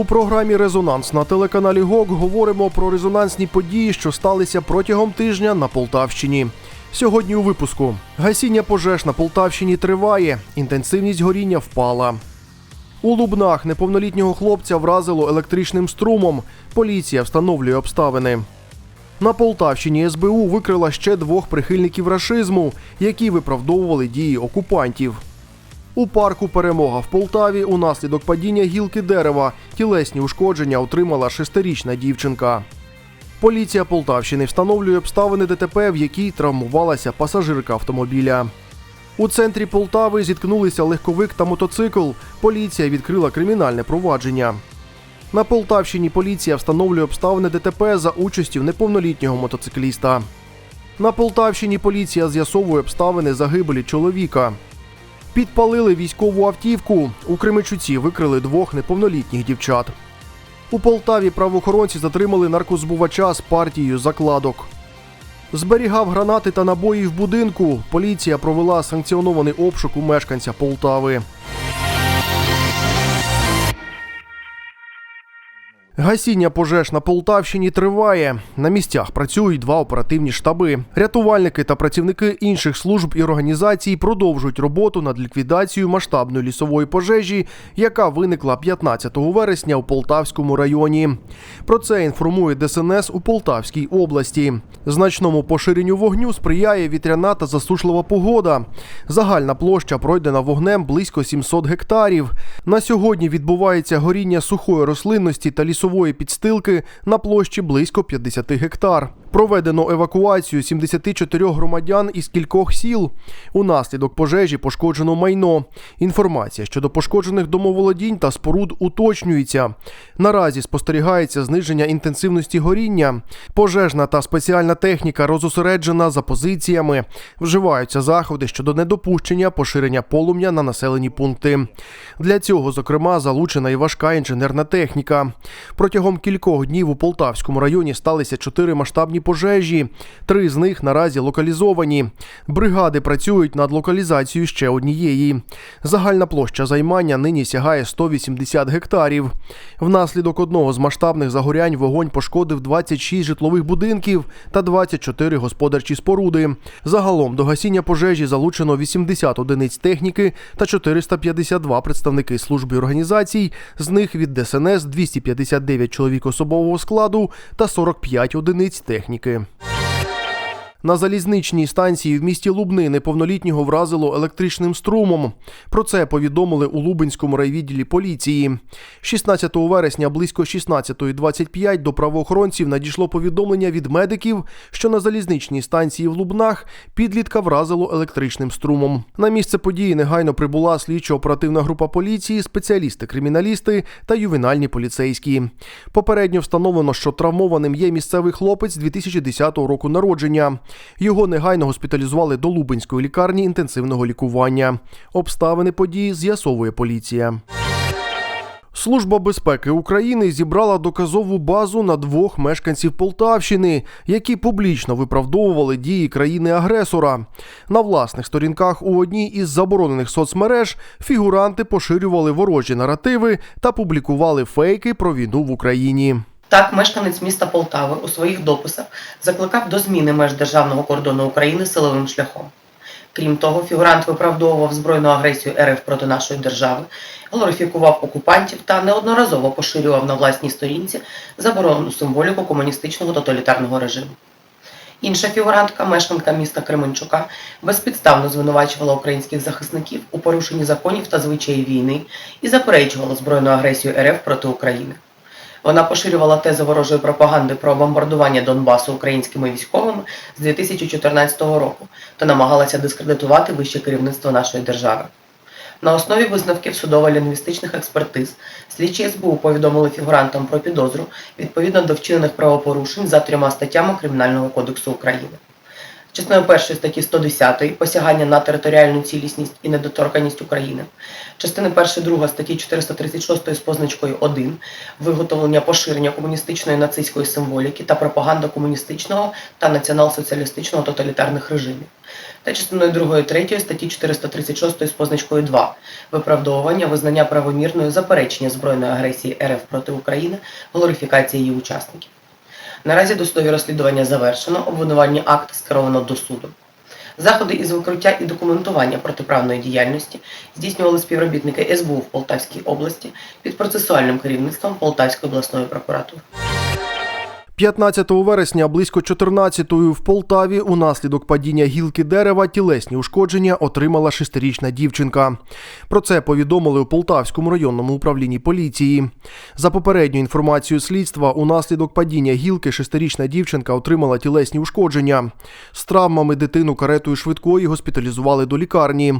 У програмі Резонанс на телеканалі ГОК говоримо про резонансні події, що сталися протягом тижня на Полтавщині. Сьогодні у випуску гасіння пожеж на Полтавщині триває, інтенсивність горіння впала. У Лубнах неповнолітнього хлопця вразило електричним струмом. Поліція встановлює обставини. На Полтавщині СБУ викрила ще двох прихильників рашизму, які виправдовували дії окупантів. У парку Перемога в Полтаві унаслідок падіння гілки дерева тілесні ушкодження отримала шестирічна дівчинка. Поліція Полтавщини встановлює обставини ДТП, в якій травмувалася пасажирка автомобіля. У центрі Полтави зіткнулися легковик та мотоцикл. Поліція відкрила кримінальне провадження. На Полтавщині поліція встановлює обставини ДТП за участю неповнолітнього мотоцикліста. На Полтавщині поліція з'ясовує обставини загибелі чоловіка. Підпалили військову автівку. У Кремичуці викрили двох неповнолітніх дівчат. У Полтаві правоохоронці затримали наркозбувача з партією закладок. Зберігав гранати та набої в будинку. Поліція провела санкціонований обшук у мешканця Полтави. Гасіння пожеж на Полтавщині триває. На місцях працюють два оперативні штаби. Рятувальники та працівники інших служб і організацій продовжують роботу над ліквідацією масштабної лісової пожежі, яка виникла 15 вересня у Полтавському районі. Про це інформує ДСНС у Полтавській області. Значному поширенню вогню сприяє вітряна та засушлива погода. Загальна площа пройдена вогнем близько 700 гектарів. На сьогодні відбувається горіння сухої рослинності та лісової підстилки на площі близько 50 гектар. Проведено евакуацію 74 громадян із кількох сіл. Унаслідок пожежі пошкоджено майно. Інформація щодо пошкоджених домоволодінь та споруд уточнюється. Наразі спостерігається зниження інтенсивності горіння. Пожежна та спеціальна техніка розосереджена за позиціями. Вживаються заходи щодо недопущення поширення полум'я на населені пункти. Для цього, зокрема, залучена і важка інженерна техніка. Протягом кількох днів у Полтавському районі сталися чотири масштабні пожежі. Три з них наразі локалізовані. Бригади працюють над локалізацією ще однієї. Загальна площа займання нині сягає 180 гектарів. Внаслідок одного з масштабних загорянь вогонь пошкодив 26 житлових будинків та 24 господарчі споруди. Загалом до гасіння пожежі залучено 80 одиниць техніки та 452 представники служби організацій. З них від ДСНС 259 чоловік особового складу та 45 одиниць техніки. На залізничній станції в місті Лубни неповнолітнього вразило електричним струмом. Про це повідомили у Лубенському райвідділі поліції. 16 вересня близько 16.25 до правоохоронців надійшло повідомлення від медиків, що на залізничній станції в Лубнах підлітка вразило електричним струмом. На місце події негайно прибула слідчо-оперативна група поліції, спеціалісти-криміналісти та ювенальні поліцейські. Попередньо встановлено, що травмованим є місцевий хлопець 2010 року народження. Його негайно госпіталізували до Лубенської лікарні інтенсивного лікування. Обставини події з'ясовує поліція. Служба безпеки України зібрала доказову базу на двох мешканців Полтавщини, які публічно виправдовували дії країни-агресора. На власних сторінках у одній із заборонених соцмереж фігуранти поширювали ворожі наративи та публікували фейки про війну в Україні. Так, мешканець міста Полтави у своїх дописах закликав до зміни меж державного кордону України силовим шляхом. Крім того, фігурант виправдовував збройну агресію РФ проти нашої держави, глорифікував окупантів та неодноразово поширював на власній сторінці заборонену символіку комуністичного тоталітарного режиму. Інша фігурантка, мешканка міста Кременчука, безпідставно звинувачувала українських захисників у порушенні законів та звичаїв війни і заперечувала збройну агресію РФ проти України. Вона поширювала тези ворожої пропаганди про бомбардування Донбасу українськими військовими з 2014 року та намагалася дискредитувати вище керівництво нашої держави. На основі висновків судово-лінгвістичних експертиз слідчі СБУ повідомили фігурантам про підозру відповідно до вчинених правопорушень за трьома статтями Кримінального кодексу України. Частиною першої статті 110 посягання на територіальну цілісність і недоторканність України, частини 1 2 статті 436 з позначкою 1 виготовлення поширення комуністичної нацистської символіки та пропаганда комуністичного та націонал-соціалістичного тоталітарних режимів, та частиною 2 і 3 статті 436 з позначкою 2 виправдовування, визнання правомірною заперечення збройної агресії РФ проти України, глорифікація її учасників. Наразі досудові розслідування завершено, обвинувальні акти скеровано до суду. Заходи із викриття і документування протиправної діяльності здійснювали співробітники СБУ в Полтавській області під процесуальним керівництвом Полтавської обласної прокуратури. 15 вересня близько 14-ї в Полтаві унаслідок падіння гілки дерева тілесні ушкодження отримала шестирічна дівчинка. Про це повідомили у Полтавському районному управлінні поліції. За попередньою інформацією слідства, унаслідок падіння гілки шестирічна дівчинка отримала тілесні ушкодження. З травмами дитину каретою швидкої госпіталізували до лікарні.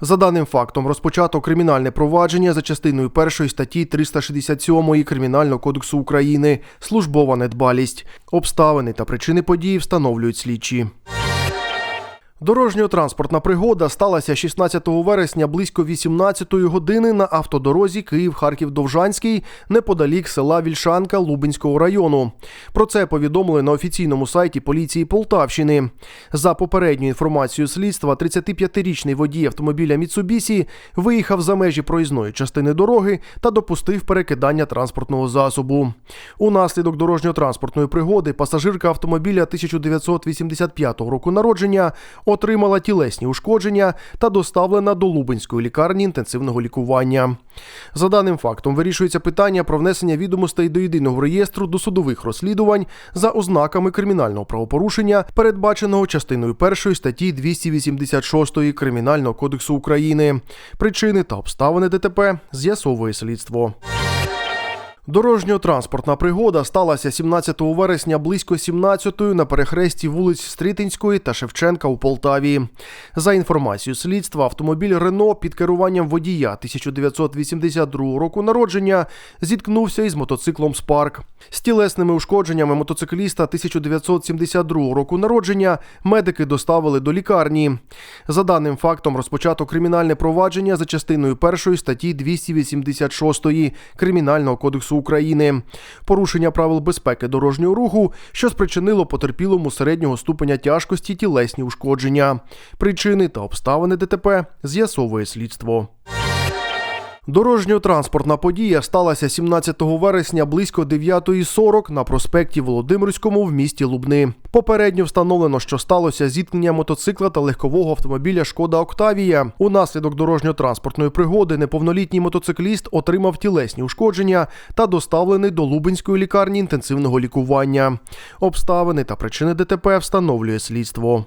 За даним фактом, розпочато кримінальне провадження за частиною першої статті 367 Кримінального кодексу України службова недбалість. Обставини та причини події встановлюють слідчі. Дорожньо-транспортна пригода сталася 16 вересня близько 18 години на автодорозі Київ-Харків-Довжанський неподалік села Вільшанка Лубенського району. Про це повідомили на офіційному сайті поліції Полтавщини. За попередньою інформацією слідства, 35-річний водій автомобіля Міцубісі виїхав за межі проїзної частини дороги та допустив перекидання транспортного засобу. Унаслідок дорожньо-транспортної пригоди пасажирка автомобіля 1985 року народження отримала тілесні ушкодження та доставлена до Лубенської лікарні інтенсивного лікування. За даним фактом вирішується питання про внесення відомостей до єдиного реєстру досудових розслідувань за ознаками кримінального правопорушення, передбаченого частиною 1 статті 286 Кримінального кодексу України. Причини та обставини ДТП з'ясовує слідство. Дорожньо-транспортна пригода сталася 17 вересня близько 17-ї на перехресті вулиць Стрітинської та Шевченка у Полтаві. За інформацією слідства, автомобіль Рено під керуванням водія 1982 року народження зіткнувся із мотоциклом Спарк. З тілесними ушкодженнями мотоцикліста 1972 року народження медики доставили до лікарні. За даним фактом розпочато кримінальне провадження за частиною першої статті 286 Кримінального кодексу України. Порушення правил безпеки дорожнього руху, що спричинило потерпілому середнього ступеня тяжкості тілесні ушкодження. Причини та обставини ДТП з'ясовує слідство. Дорожньо-транспортна подія сталася 17 вересня близько 9.40 на проспекті Володимирському в місті Лубни. Попередньо встановлено, що сталося зіткнення мотоцикла та легкового автомобіля Шкода Октавія. Унаслідок дорожньо-транспортної пригоди неповнолітній мотоцикліст отримав тілесні ушкодження та доставлений до Лубенської лікарні інтенсивного лікування. Обставини та причини ДТП встановлює слідство.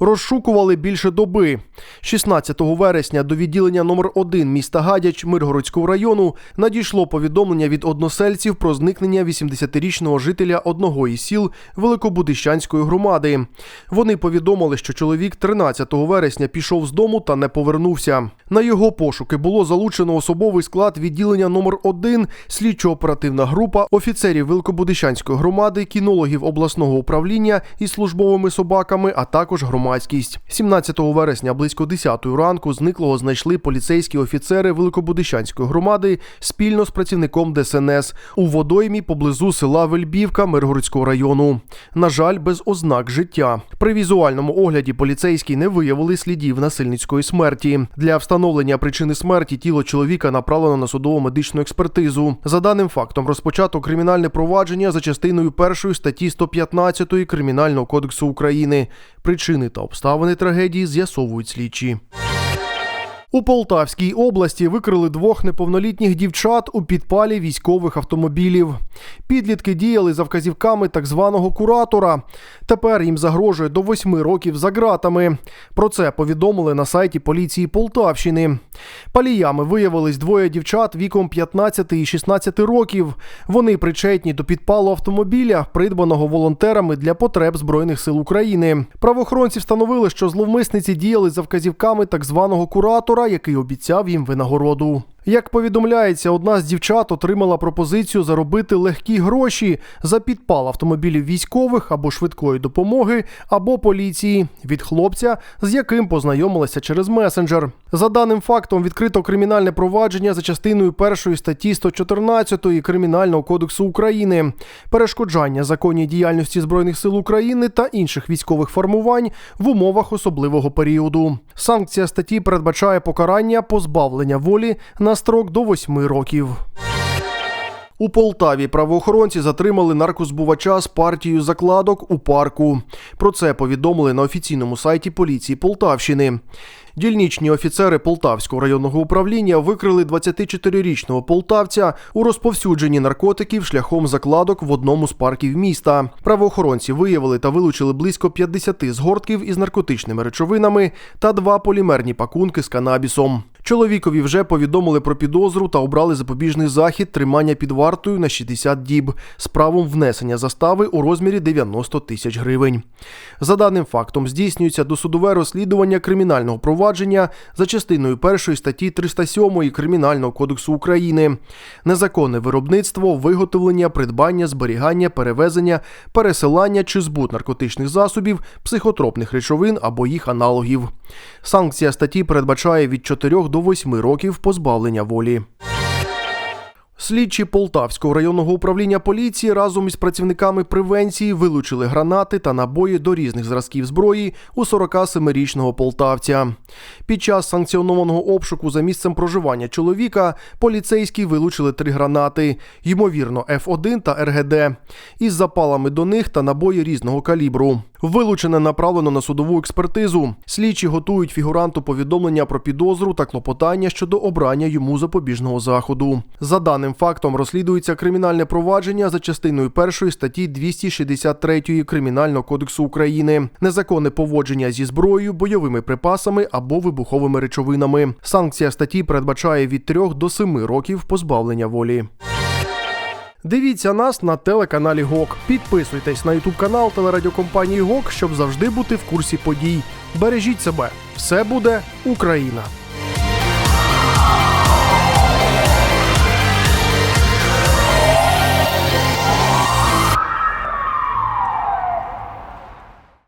Розшукували більше доби. 16 вересня до відділення номер 1 міста Гадяч Миргородського району надійшло повідомлення від односельців про зникнення 80-річного жителя одного із сіл Великобудищанської громади. Вони повідомили, що чоловік 13 вересня пішов з дому та не повернувся. На його пошуки було залучено особовий склад відділення номер 1 слідчо-оперативна група офіцерів Великобудищанської громади, кінологів обласного управління із службовими собаками, а також громадськість. 17 вересня близько 10 ранку зниклого знайшли поліцейські офіцери Великобудищанської громади спільно з працівником ДСНС у водоймі поблизу села Вельбівка Миргородського району. На жаль, без ознак життя. При візуальному огляді поліцейські не виявили слідів насильницької смерті. Для встановлення причини смерті тіло чоловіка направлено на судово медичну експертизу. За даним фактом розпочато кримінальне провадження за частиною першої статті 115 Кримінального кодексу України. Причини та обставини трагедії з'ясовують слідчі. У Полтавській області викрили двох неповнолітніх дівчат у підпалі військових автомобілів. Підлітки діяли за вказівками так званого куратора. Тепер їм загрожує до восьми років за ґратами. Про це повідомили на сайті поліції Полтавщини. Паліями виявились двоє дівчат віком 15 і 16 років. Вони причетні до підпалу автомобіля, придбаного волонтерами для потреб Збройних сил України. Правоохоронці встановили, що зловмисниці діяли за вказівками так званого куратора, який обіцяв їм винагороду. Як повідомляється, одна з дівчат отримала пропозицію заробити легкі гроші за підпал автомобілів військових або швидкої допомоги, або поліції від хлопця, з яким познайомилася через месенджер. За даним фактом відкрито кримінальне провадження за частиною першої статті 114 Кримінального кодексу України, перешкоджання законній діяльності збройних сил України та інших військових формувань в умовах особливого періоду. Санкція статті передбачає покарання позбавлення волі на строк до 8 років. У Полтаві правоохоронці затримали наркозбувача з партією закладок у парку. Про це повідомили на офіційному сайті поліції Полтавщини. Дільничні офіцери Полтавського районного управління викрили 24-річного полтавця у розповсюдженні наркотиків шляхом закладок в одному з парків міста. Правоохоронці виявили та вилучили близько 50 згортків із наркотичними речовинами та два полімерні пакунки з канабісом. Чоловікові вже повідомили про підозру та обрали запобіжний захід тримання під вартою на 60 діб з правом внесення застави у розмірі 90 тисяч гривень. За даним фактом здійснюється досудове розслідування кримінального провадження за частиною першої статті 307 Кримінального кодексу України. Незаконне виробництво, виготовлення, придбання, зберігання, перевезення, пересилання чи збут наркотичних засобів, психотропних речовин або їх аналогів. Санкція статті передбачає від 4 до 8 років позбавлення волі. Слідчі Полтавського районного управління поліції разом із працівниками превенції вилучили гранати та набої до різних зразків зброї у 47-річного полтавця. Під час санкціонованого обшуку за місцем проживання чоловіка поліцейські вилучили три гранати, ймовірно, Ф1 та РГД, із запалами до них та набої різного калібру. Вилучене направлено на судову експертизу. Слідчі готують фігуранту повідомлення про підозру та клопотання щодо обрання йому запобіжного заходу. За даним фактом розслідується кримінальне провадження за частиною першої статті 263 Кримінального кодексу України, незаконне поводження зі зброєю, бойовими припасами або вибуховими речовинами. Санкція статті передбачає від 3 до 7 років позбавлення волі. Дивіться нас на телеканалі ГОК. Підписуйтесь на ютуб канал телерадіокомпанії ГОК, щоб завжди бути в курсі подій. Бережіть себе, все буде Україна!